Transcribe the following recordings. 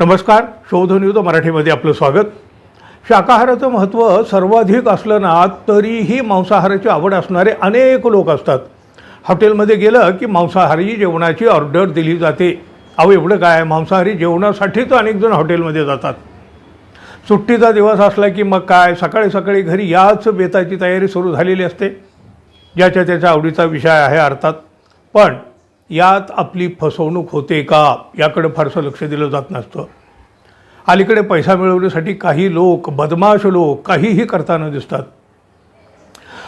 नमस्कार शोध न्यूज मराठीमध्ये आपलं स्वागत. शाकाहाराचं महत्त्व सर्वाधिक असलं ना तरीही मांसाहाराची आवड असणारे अनेक लोक असतात. हॉटेलमध्ये गेलं की मांसाहारी जेवणाची ऑर्डर दिली जाते. अहो एवढं काय? मांसाहारी जेवणासाठीच अनेक जण हॉटेलमध्ये जातात. सुट्टीचा दिवस असला की मग काय? सकाळी सकाळी घरी याच बेताची तयारी सुरू झालेली असते. ज्याच्या त्याच्या आवडीचा विषय आहे अर्थात. पण यात आपली फसवणूक होते का याकडे फारसं लक्ष दिलं जात नसतं. अलीकडे पैसा मिळवण्यासाठी काही लोक बदमाश लोक काहीही करताना दिसतात.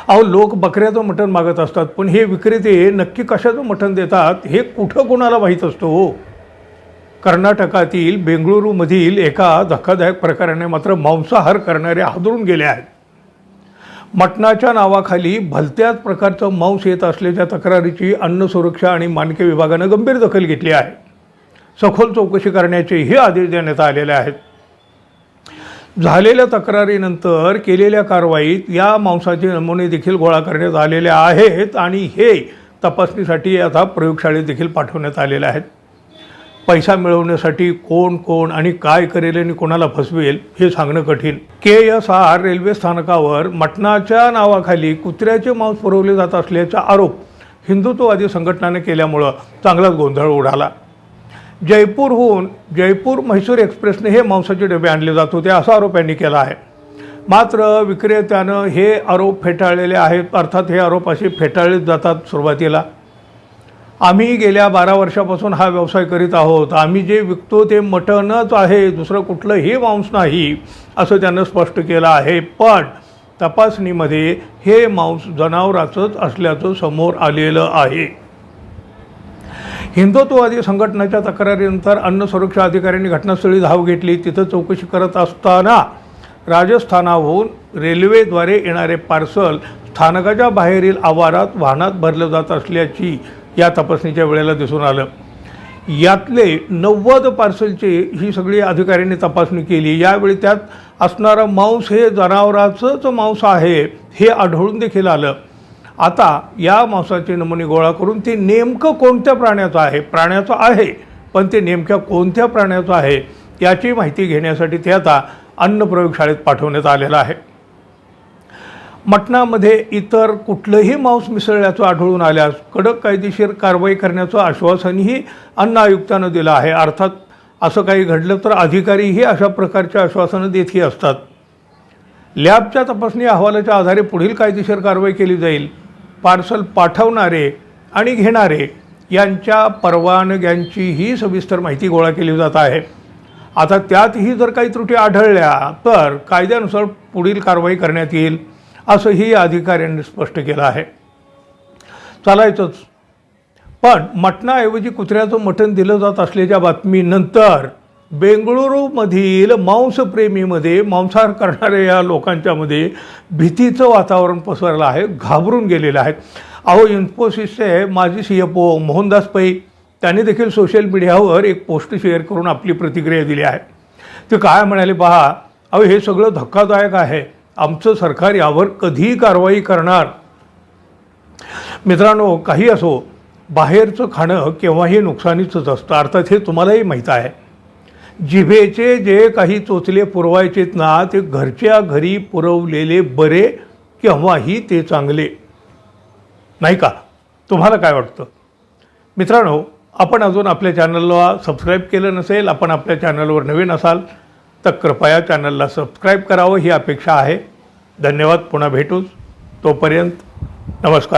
अहो लोक बकऱ्याचं मटण मागत असतात पण हे विक्रेते नक्की कशाचं मटण देतात हे कुठं कोणाला माहीत असतं हो? कर्नाटकातील बेंगळुरूमधील एका धक्कादायक प्रकाराने मात्र मांसाहार करणारे हादरून गेले आहेत. मटणाच्या नावाखाली भलत्याच प्रकारचं मांस येत असल्याच्या तक्रारीची अन्न सुरक्षा आणि मानके विभागानं गंभीर दखल घेतली आहे. सखोल चौकशी करण्याचेही आदेश देण्यात आलेले आहेत. झालेल्या तक्रारीनंतर केलेल्या कारवाईत या मांसाचे नमुने देखील गोळा करण्यात आलेले आहेत आणि हे तपासणीसाठी आता प्रयोगशाळेत देखील पाठवण्यात आलेले आहेत. पैसा मिळवण्यासाठी कोण कोण आणि काय करेल आणि कोणाला फसवेल हे सांगणं कठीण. के एस आर रेल्वे स्थानकावर मटणाच्या नावाखाली कुत्र्याचे मांस पुरवले जात असल्याचा आरोप हिंदुत्ववादी संघटनाने केल्यामुळं चांगलाच गोंधळ उडाला. जयपूरहून जयपूर म्हैसूर एक्सप्रेसने हे मांसाचे डबे आणले जात होते असा आरोप यांनी केला आहे. मात्र विक्रेत्यानं हे आरोप फेटाळलेले आहेत अर्थात हे आरोप असे फेटाळले जातात सुरुवातीला. आम्ही गेल्या बारा वर्षापासून हा व्यवसाय करीत आहोत. आम्ही जे विकतो ते मटणच आहे दुसरं कुठलंही मांस नाही असं त्यानं स्पष्ट केलं आहे. पण तपासणीमध्ये हे मांस जनावराचंच असल्याचं समोर आलेलं आहे. हिंदुत्ववादी संघटनेच्या तक्रारीनंतर अन्न सुरक्षा अधिकाऱ्यांनी घटनास्थळी धाव घेतली. तिथं चौकशी करत असताना राजस्थानाहून रेल्वेद्वारे येणारे पार्सल स्थानकाच्या बाहेरील आवारात वाहनात भरलं जात असल्याची या तपासणीच्या वेळेला दिसून आलं. यातले नव्वद पार्सलचे ही सगळी अधिकाऱ्यांनी तपासणी केली. यावेळी त्यात असणारं मांस हे जनावराचंच मांस आहे हे आढळून देखील आलं. आता या मांसाचे नमुने गोळा करून ते नेमकं कोणत्या प्राण्याचं आहे? प्राण्याचं आहे पण ते नेमक्या कोणत्या प्राण्याचं आहे याची माहिती घेण्यासाठी ते आता अन्न प्रयोगशाळेत पाठवण्यात आलेलं आहे. मटणामध्ये इतर कुठलंही मांस मिसळल्याचं आढळून आल्यास कडक कायदेशीर कारवाई करण्याचं आश्वासनही अन्न आयुक्तानं दिलं आहे. अर्थात असं काही घडलं तर अधिकारीही अशा प्रकारचे आश्वासनं देतही असतात. लॅबच्या तपासणी अहवालाच्या आधारे पुढील कायदेशीर कारवाई केली जाईल. पार्सल पाठवणारे आणि घेणारे यांच्या परवानग्यांचीही सविस्तर माहिती गोळा केली जात आहे. आता त्यातही जर काही त्रुटी आढळल्या तर कायद्यानुसार पुढील कारवाई करण्यात येईल. असंही या अधिकाऱ्यांनी स्पष्ट केलं आहे. चालायचंच. पण मटणाऐवजी कुत्र्याचं मटण दिलं जात असल्याच्या बातमीनंतर बेंगळुरूमधील मांसप्रेमीमध्ये मांसाहार करणाऱ्या या लोकांच्यामध्ये भीतीचं वातावरण पसरलं आहे घाबरून गेलेलं आहे अहो इन्फोसिसचे माजी सी एफ ओ मोहनदास पै त्यांनी देखील सोशल मीडियावर एक पोस्ट शेअर करून आपली प्रतिक्रिया दिली आहे. ते काय म्हणाले पहा अहो हे सगळं धक्कादायक आहे. आमचं सरकार यावर कधीही कारवाई करणार. मित्रांनो काही असो बाहेरचं खाणं केव्हाही नुकसानीचंच असतं. अर्थात हे तुम्हालाही माहीत आहे. जिभेचे जे काही चोचले पुरवायचेत ना ते घरच्या घरी पुरवलेले बरे केव्हाही ते चांगले. नाही का? तुम्हाला काय वाटतं? मित्रांनो आपण अजून आपल्या चॅनलला सबस्क्राईब केलं नसेल आपण आपल्या चॅनलवर नवीन असाल तर कृपया चॅनलला सबस्क्राईब करावं ही अपेक्षा आहे. धन्यवाद पुन्हा भेटूच. तोपर्यंत नमस्कार.